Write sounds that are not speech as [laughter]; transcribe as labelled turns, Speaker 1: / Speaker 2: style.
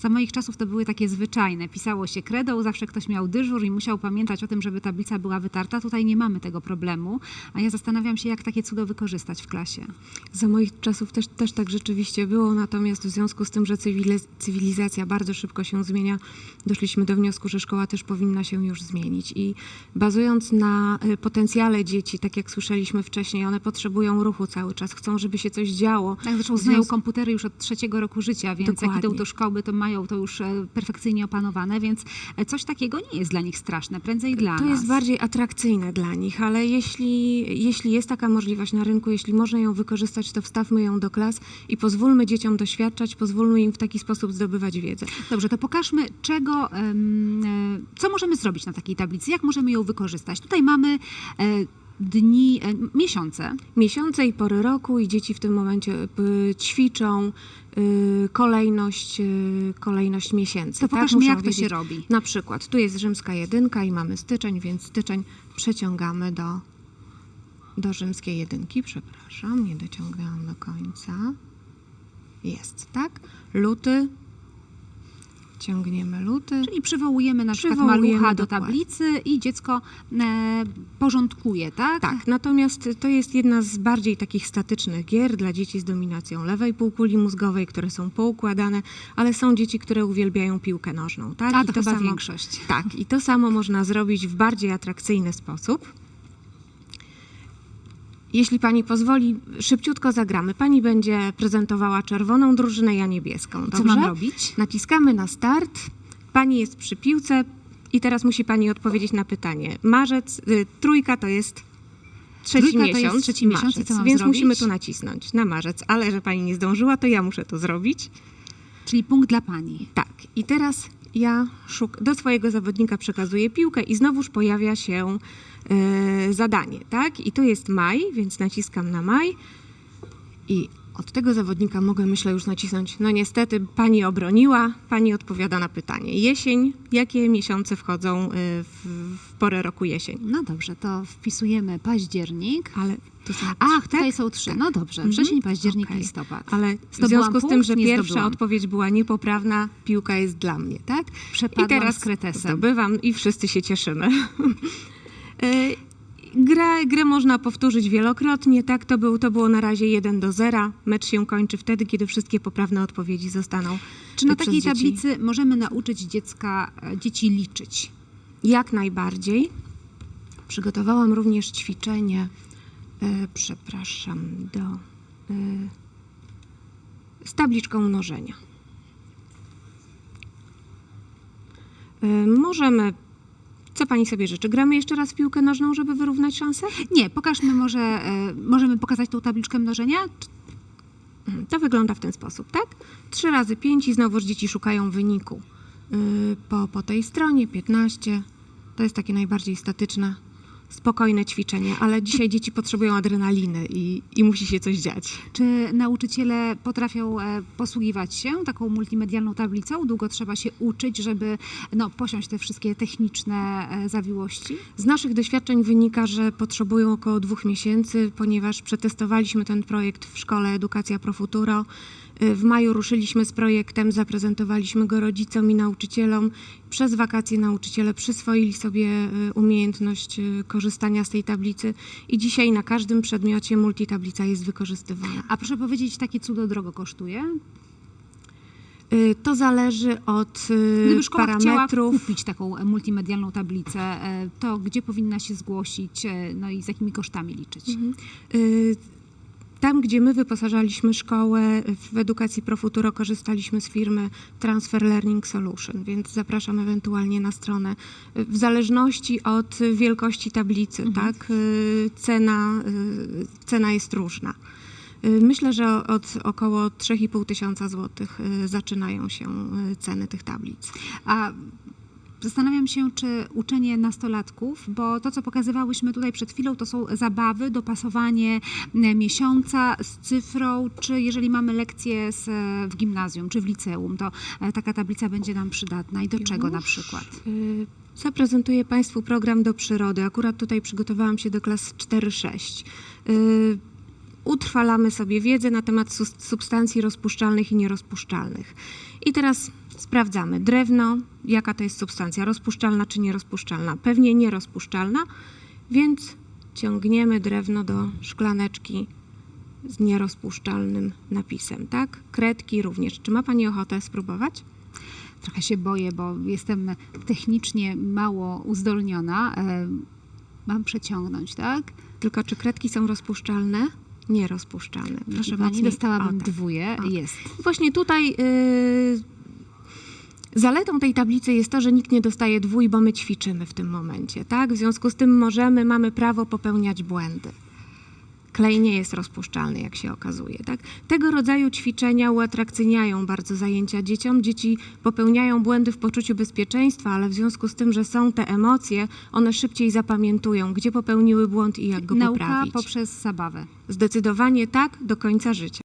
Speaker 1: Za moich czasów to były takie zwyczajne. Pisało się kredą, zawsze ktoś miał dyżur i musiał pamiętać o tym, żeby tablica była wytarta. Tutaj nie mamy tego problemu, a ja zastanawiam się, jak takie cudo wykorzystać w klasie.
Speaker 2: Za moich czasów też, też tak rzeczywiście było, natomiast w związku z tym, że cywili- cywilizacja bardzo szybko się zmienia, doszliśmy do wniosku, że szkoła też powinna się już zmienić. I bazując na y, potencjale dzieci, tak jak słyszeliśmy wcześniej, one potrzebują ruchu cały czas, chcą, żeby się coś działo.
Speaker 1: Tak, zresztą znają komputery już od trzeciego roku życia, więc jak
Speaker 2: Dokładnie.
Speaker 1: idą do szkoły, to mają to już e, perfekcyjnie opanowane, więc e, coś takiego nie jest dla nich straszne, prędzej dla
Speaker 2: To
Speaker 1: nas.
Speaker 2: jest bardziej atrakcyjne dla nich, ale jeśli, jeśli jest taka możliwość na rynku, jeśli można ją wykorzystać, to wstawmy ją do klas i pozwólmy dzieciom doświadczać, pozwólmy im w taki sposób zdobywać wiedzę.
Speaker 1: Dobrze, to pokażmy, czego, e, co możemy zrobić na takiej tablicy, jak możemy ją wykorzystać. Tutaj mamy dni, e, miesiące.
Speaker 2: Miesiące i pory roku i dzieci w tym momencie y, ćwiczą y, kolejność, y, kolejność miesięcy.
Speaker 1: To
Speaker 2: tak?
Speaker 1: pokażmy,
Speaker 2: Muszą
Speaker 1: jak to się
Speaker 2: wiedzieć-
Speaker 1: robi.
Speaker 2: Na przykład tu jest rzymska jedynka i mamy styczeń, więc styczeń przeciągamy do, do rzymskiej jedynki. Przepraszam, nie dociągałam do końca. Jest, tak? Luty. Ciągniemy luty.
Speaker 1: Czyli przywołujemy na przykład
Speaker 2: Przywołujemy
Speaker 1: malucha do
Speaker 2: dokładnie.
Speaker 1: tablicy i dziecko e, porządkuje, tak?
Speaker 2: Tak, natomiast to jest jedna z bardziej takich statycznych gier dla dzieci z dominacją lewej półkuli mózgowej, które są poukładane, ale są dzieci, które uwielbiają piłkę nożną. Tak?
Speaker 1: A
Speaker 2: I
Speaker 1: to, chyba większość.
Speaker 2: Tak, i to samo można zrobić w bardziej atrakcyjny sposób. Jeśli pani pozwoli, szybciutko zagramy. Pani będzie prezentowała czerwoną drużynę, ja niebieską.
Speaker 1: Co
Speaker 2: Dobrze?
Speaker 1: mam robić?
Speaker 2: Naciskamy na start. Pani jest przy piłce i teraz musi pani odpowiedzieć na pytanie. Marzec, y, trójka to jest trzeci
Speaker 1: Trójka to jest
Speaker 2: miesiąc.
Speaker 1: trzeci miesiąc
Speaker 2: marzec,
Speaker 1: co mam
Speaker 2: więc
Speaker 1: zrobić?
Speaker 2: musimy tu nacisnąć na marzec, ale że pani nie zdążyła, to ja muszę to zrobić.
Speaker 1: Czyli punkt dla pani.
Speaker 2: Tak, i teraz ja szuk- do swojego zawodnika przekazuję piłkę i znowuż pojawia się e, zadanie, tak? I tu jest maj, więc naciskam na maj i od tego zawodnika mogę, myślę, już nacisnąć. No niestety, pani obroniła, pani odpowiada na pytanie. Jesień, jakie miesiące wchodzą e, w, w porę roku jesień?
Speaker 1: No dobrze, to wpisujemy październik.
Speaker 2: Ale tu są
Speaker 1: Ach, tutaj
Speaker 2: tak?
Speaker 1: są trzy.
Speaker 2: Tak.
Speaker 1: No dobrze,
Speaker 2: Mhm.
Speaker 1: wrzesień, październik,
Speaker 2: Okej.
Speaker 1: listopad.
Speaker 2: Ale w związku z tym, że pierwsza
Speaker 1: zdobyłam.
Speaker 2: odpowiedź była niepoprawna, piłka jest dla mnie, tak?
Speaker 1: Przepadłam
Speaker 2: I teraz
Speaker 1: z kretesem.
Speaker 2: zdobywam i wszyscy się cieszymy. [laughs] Grę, grę można powtórzyć wielokrotnie, tak? To, był, to było na razie 1 do 0. Mecz się kończy wtedy, kiedy wszystkie poprawne odpowiedzi zostaną
Speaker 1: Czy na takiej
Speaker 2: dzieci.
Speaker 1: tablicy możemy nauczyć dziecka, e, dzieci liczyć?
Speaker 2: Jak najbardziej. Przygotowałam również ćwiczenie, e, przepraszam, do, e, z tabliczką mnożenia. Możemy, co pani sobie życzy? Gramy jeszcze raz w piłkę nożną, żeby wyrównać szanse?
Speaker 1: Nie, pokażmy może, e, możemy pokazać tą tabliczkę mnożenia?
Speaker 2: Mhm, To wygląda w ten sposób, tak? 3 razy 5 i znowuż dzieci szukają wyniku. Yy, po, po tej stronie 15. To jest takie najbardziej statyczne, spokojne ćwiczenie, ale dzisiaj dzieci potrzebują adrenaliny i, i musi się coś dziać.
Speaker 1: Czy nauczyciele potrafią e, posługiwać się taką multimedialną tablicą? Długo trzeba się uczyć, żeby no, posiąść te wszystkie techniczne e, zawiłości?
Speaker 2: Z naszych doświadczeń wynika, że potrzebują około dwóch miesięcy, ponieważ przetestowaliśmy ten projekt w szkole Edukacja Pro Futuro. W maju ruszyliśmy z projektem, zaprezentowaliśmy go rodzicom i nauczycielom. Przez wakacje nauczyciele przyswoili sobie y, umiejętność y, korzystania z tej tablicy i dzisiaj na każdym przedmiocie multitablica jest wykorzystywana.
Speaker 1: A proszę powiedzieć, takie cudo drogo kosztuje?
Speaker 2: Y, To zależy od
Speaker 1: Gdyby szkoła chciała
Speaker 2: parametrów.
Speaker 1: kupić taką e, multimedialną tablicę, e, to gdzie powinna się zgłosić, e, no i z jakimi kosztami liczyć?
Speaker 2: Mhm. Y, Tam, gdzie my wyposażaliśmy szkołę w edukacji Pro Futuro, korzystaliśmy z firmy Transfer Learning Solution, więc zapraszam ewentualnie na stronę. W zależności od wielkości tablicy,
Speaker 1: Mhm.
Speaker 2: tak, y, cena, y, cena jest różna. Y, Myślę, że od około 3,5 tysiąca złotych zaczynają się ceny tych tablic.
Speaker 1: A zastanawiam się, czy uczenie nastolatków, bo to, co pokazywałyśmy tutaj przed chwilą, to są zabawy, dopasowanie e, miesiąca z cyfrą, czy jeżeli mamy lekcje z, e, w gimnazjum czy w liceum, to e, taka tablica będzie nam przydatna i do czego na
Speaker 2: Już,
Speaker 1: przykład?
Speaker 2: y, Zaprezentuję Państwu program do przyrody. Akurat tutaj przygotowałam się do klas 4-6. Utrwalamy sobie wiedzę na temat substancji rozpuszczalnych i nierozpuszczalnych. I teraz sprawdzamy. Drewno, jaka to jest substancja, rozpuszczalna czy nierozpuszczalna? Pewnie nierozpuszczalna, więc ciągniemy drewno do szklaneczki z nierozpuszczalnym napisem, tak? Kredki również. Czy ma Pani ochotę spróbować?
Speaker 1: Trochę się boję, bo jestem technicznie mało uzdolniona. E, Mam przeciągnąć, tak?
Speaker 2: Tylko czy kredki są rozpuszczalne? Nierozpuszczalne.
Speaker 1: Proszę
Speaker 2: Mocniej.
Speaker 1: Pani, dostałabym
Speaker 2: O, tak.
Speaker 1: dwóje.
Speaker 2: O.
Speaker 1: Jest.
Speaker 2: Właśnie tutaj yy, zaletą tej tablicy jest to, że nikt nie dostaje dwój, bo my ćwiczymy w tym momencie, tak? W związku z tym możemy, mamy prawo popełniać błędy. Klej nie jest rozpuszczalny, jak się okazuje, tak? Tego rodzaju ćwiczenia uatrakcyjniają bardzo zajęcia dzieciom. Dzieci popełniają błędy w poczuciu bezpieczeństwa, ale w związku z tym, że są te emocje, one szybciej zapamiętują, gdzie popełniły błąd i jak go
Speaker 1: Nauka
Speaker 2: poprawić.
Speaker 1: poprzez zabawę.
Speaker 2: Zdecydowanie tak do końca życia.